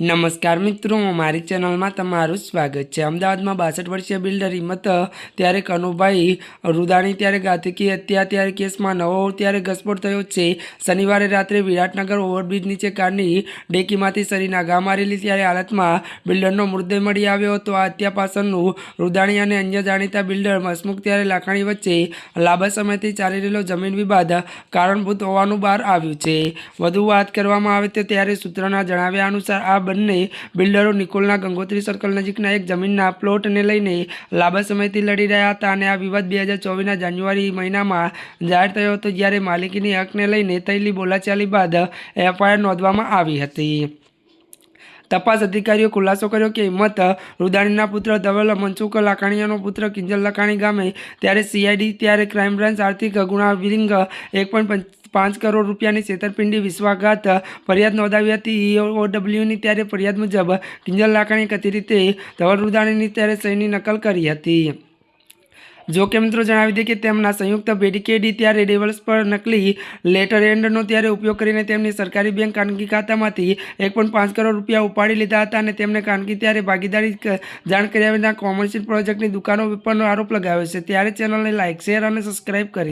નમસ્કાર મિત્રો, મારી ચેનલમાં તમારું સ્વાગત છે. અમદાવાદમાં બાસઠ વર્ષીય બિલ્ડર હિંમત, ત્યારે કનુભાઈ રુદાણી ત્યારે ઘાતકી હત્યા, ત્યારે કેસમાં નવો ત્યારે ઘસફોટ થયો છે. શનિવારે રાત્રે વિરાટનગર ઓવરબ્રિજ નીચે કારની ડેકીમાંથી શરીરના ઘા મારેલી ત્યારે હાલતમાં બિલ્ડરનો મૃતદેહ મળી આવ્યો હતો. આ હત્યા પાછળનું રુદાણી અને અન્ય જાણીતા બિલ્ડર મસમુખ ત્યારે લાખાણી વચ્ચે લાંબા સમયથી ચાલી રહેલો જમીન વિવાદ કારણભૂત હોવાનું બહાર આવ્યું છે. વધુ વાત કરવામાં આવે તો ત્યારે સૂત્રોના જણાવ્યા અનુસાર આ બંને બિલ્ડરો નિકોલના ગંગોત્રી સર્કલ નજીકના એક જમીનના પ્લોટને લઈને લાંબા સમયથી લડી રહ્યા હતા અને આ વિવાદ બે હજાર ચોવીસના જાન્યુઆરી મહિનામાં જાહેર થયો હતો જ્યારે માલિકીની હકને લઈને થયેલી બોલાચાલી બાદ એફઆઈઆર નોંધવામાં આવી હતી. તપાસ અધિકારીઓ ખુલાસો કર્યો કે હિંમત રુદાણીના પુત્ર ધવલ, મનસુખ લાકાણીયાનો પુત્ર કિંજલ લાખાણી ગામે ત્યારે સીઆઈડી ત્યારે ક્રાઇમ બ્રાન્ચ આર્થિક ગુના વિરિંગ એક પાંચ કરોડ રૂપિયાની છેતરપિંડી, વિશ્વાઘાત ફરિયાદ નોંધાવી હતી. ઈઓડબ્લ્યુની ત્યારે ફરિયાદ મુજબ કિંજલ લાખાણી કથિત રીતે ધવલ રૂદાણીની ત્યારે સહીની નકલ કરી હતી. જો કે મિત્રો જણાવી દઈએ કે તેમના સંયુક્ત બેડિકેડી ત્યારે ડેવલ્સ પર નકલી લેટર એન્ડનો ત્યારે ઉપયોગ કરીને તેમની સરકારી બેંક ખાનગી ખાતામાંથી એક પણ પાંચ કરોડ રૂપિયા ઉપાડી લીધા હતા અને તેમને ખાનગી ત્યારે ભાગીદારી જાણ કર્યા વિના કોમર્શિયલ પ્રોજેક્ટની દુકાનો પરનો આરોપ લગાવ્યો છે. ત્યારે ચેનલને લાઇક શેર અને સબસ્ક્રાઇબ કરી